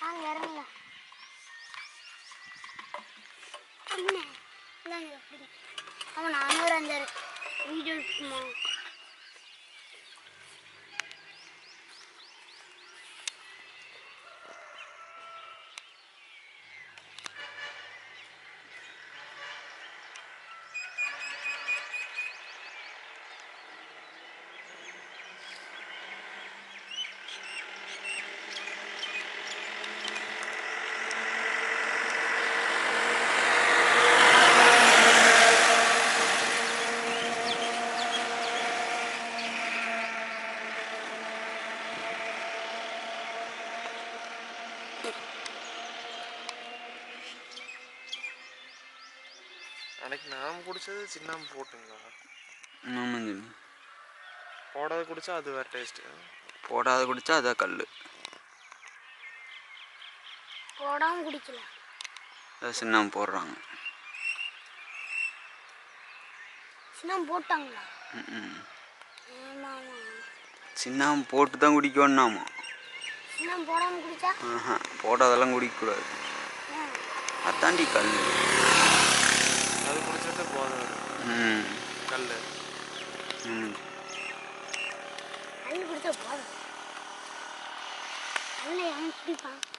வாங்க இறங்குங்க. பிடிங்க இந்தாங்க பிடிங்க ஆமாம் நானூறு அஞ்சாறு வீடியோ இருக்குமா அன்னைக்கு நாம் குடிச்சது சின்னாம்பு போட்டுங்களா ஆமாங்க. போடாத குடிச்சா அது வேற டேஸ்ட் போடாத குடிச்சா அதான் கல்லு. போடாம குடிக்கல. அதான் சின்னாம்பு போடுறாங்க. சின்னாம்பு போட்டாங்களா? ம் சின்னாம்பு போட்டு தான் குடிக்கணும்னாமா ஆஹா போடாதெல்லாம் குடிக்கக்கூடாது? அதாண்டி கல் அது குடிச்சிட்டு போதை வரும் ம். கல் ம். கல் குடிச்சா போதும். கல் எவன் குடிப்பான்.